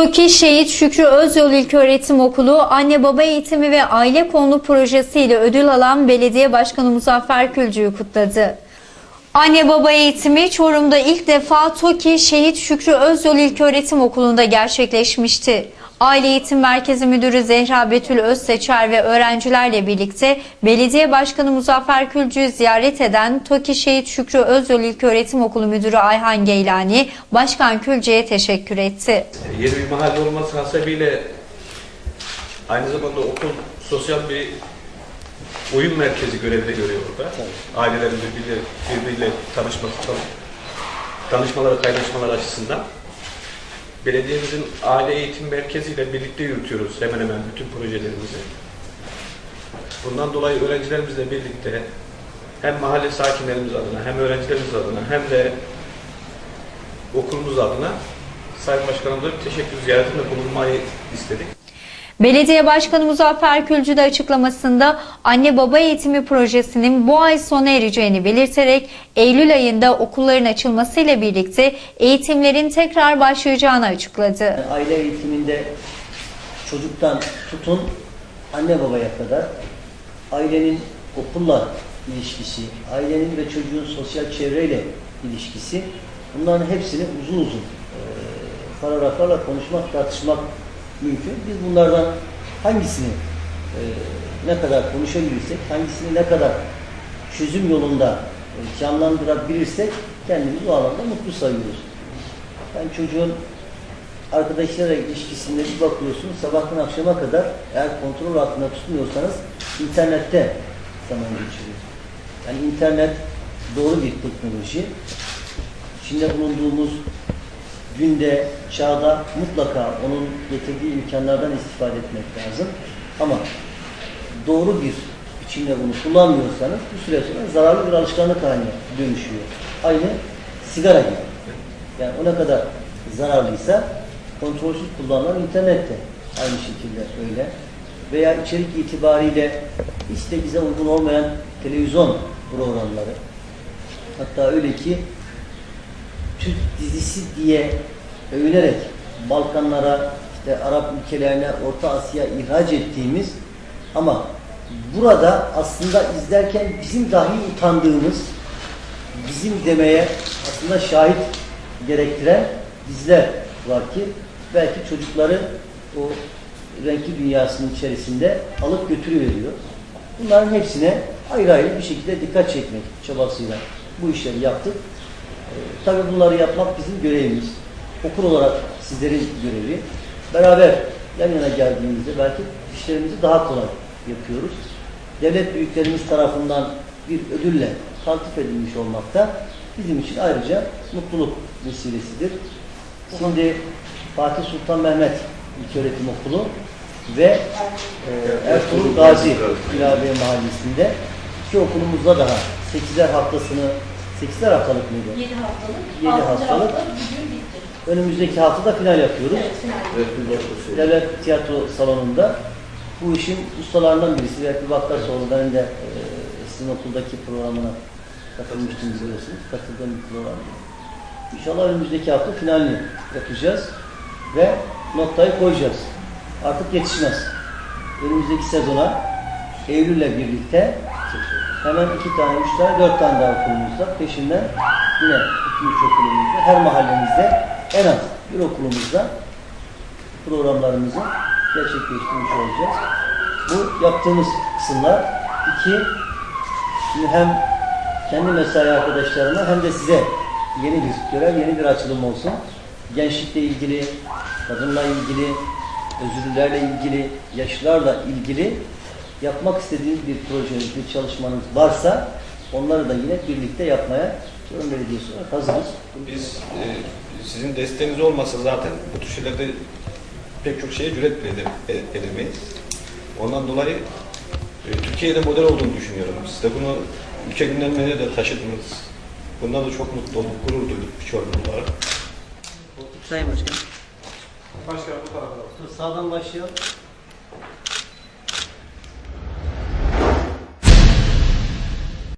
TOKİ Şehit Şükrü Özyol İlköğretim Okulu Anne Baba Eğitimi ve Aile Konulu Projesi ile ödül alan Belediye Başkanı Muzaffer Külcü'yü kutladı. Anne Baba Eğitimi Çorum'da ilk defa TOKİ Şehit Şükrü Özyol İlköğretim Okulu'nda gerçekleşmişti. Aile Eğitim Merkezi Müdürü Zehra Betül Özseçer ve öğrencilerle birlikte Belediye Başkanı Muzaffer Külcü'yü ziyaret eden TOKİ Şehit Şükrü Özyol İlköğretim Okulu Müdürü Ayhan Geylani, Başkan Külcü'ye teşekkür etti. Yeni bir mahalle olması hasebiyle aynı zamanda okul sosyal bir oyun merkezi görevi de görüyor burada. Ailelerin birbiriyle, birbiriyle tanışması, tanı- tanışmaları, kaynaşmaları açısından. Belediyemizin aile eğitim merkeziyle birlikte yürütüyoruz hemen hemen bütün projelerimizi. Bundan dolayı öğrencilerimizle birlikte hem mahalle sakinlerimiz adına hem öğrencilerimiz adına hem de okulumuz adına Sayın Başkanımıza bir teşekkür ziyaretinde bulunmayı istedik. Belediye Başkanı Muzaffer Külcü de açıklamasında anne baba eğitimi projesinin bu ay sona ereceğini belirterek Eylül ayında okulların açılmasıyla birlikte eğitimlerin tekrar başlayacağını açıkladı. Aile eğitiminde çocuktan tutun anne babaya kadar ailenin okulla ilişkisi, ailenin ve çocuğun sosyal çevreyle ilişkisi bunların hepsini uzun uzun paragraflarla konuşmak, tartışmak mümkün. Biz bunlardan hangisini e, ne kadar konuşabilirsek, hangisini ne kadar çözüm yolunda e, canlandırabilirsek kendimizi o alanda mutlu sayıyoruz. Yani çocuğun arkadaşlarla ilişkisinde bir bakıyorsunuz sabahtan akşama kadar eğer kontrol altında tutmuyorsanız internette zaman geçiriyor. Yani internet doğru bir teknoloji. İçinde bulunduğumuz günde, çağda mutlaka onun getirdiği imkanlardan istifade etmek lazım. Ama doğru bir biçimde bunu kullanmıyorsanız bir süre sonra zararlı bir alışkanlık haline dönüşüyor. Aynı sigara gibi. Yani o ne kadar zararlıysa kontrolsüz kullanılan internette aynı şekilde öyle. Veya içerik itibariyle hiç de bize uygun olmayan televizyon programları. Hatta öyle ki Türk dizisi diye övünerek Balkanlara, işte Arap ülkelerine, Orta Asya ihraç ettiğimiz ama burada aslında izlerken bizim dahi utandığımız, bizim demeye aslında şahit gerektiren diziler var ki belki çocukları o renkli dünyasının içerisinde alıp götürüveriyor. Bunların hepsine ayrı ayrı bir şekilde dikkat çekmek çabasıyla bu işleri yaptık. Tabii bunları yapmak bizim görevimiz. Okul olarak sizlerin görevi. Beraber yan yana geldiğimizde belki işlerimizi daha kolay yapıyoruz. Devlet büyüklerimiz tarafından bir ödülle taltif edilmiş olmakta bizim için ayrıca mutluluk vesilesidir. Şimdi Fatih Sultan Mehmet İlköğretim Okulu ve e, Ertuğrul Gazi İlahiye Mahallesi'nde iki okulumuzda daha 8'er haftasını 8'er haftalık mıydı? 7 haftalık. Yedi altıncı haftalık. hafta bugün bitti. Önümüzdeki haftada final yapıyoruz. Evet, final. Devlet Tiyatro Salonu'nda bu işin ustalarından birisi Vehbi Baktasoğlu benim de e, sizin okuldaki programına katılmıştım biliyorsunuz. Katıldığım bir program. İnşallah önümüzdeki hafta finalini yapacağız ve noktayı koyacağız. Artık yetişmez. Önümüzdeki sezona Eylül'le birlikte hemen iki tane, üç tane, dört tane daha okulumuz var. Peşinden yine iki üç okulumuzda, her mahallemizde en az bir okulumuzda programlarımızı gerçekleştirmiş olacağız. Bu yaptığımız kısımlar iki, şimdi hem kendi mesai arkadaşlarıma hem de size yeni bir görev, yeni bir açılım olsun. Gençlikle ilgili, kadınla ilgili, özürlülerle ilgili, yaşlılarla ilgili yapmak istediğiniz bir projeniz, bir çalışmanız varsa onları da yine birlikte yapmaya Çorum Belediyesi olarak hazırız. Biz e, sizin desteğiniz olmasa zaten bu tür şeylerde pek çok şeye cüret bile e- edemeyiz. Ondan dolayı e, Türkiye'de model olduğunu düşünüyorum. Siz de bunu ülke gündemine de taşıdınız. Bundan da çok mutlu olduk, gurur duyduk bir Çorumlu olarak. Sayın Başkan. Başkanım bu tarafa. Sağdan başlayalım.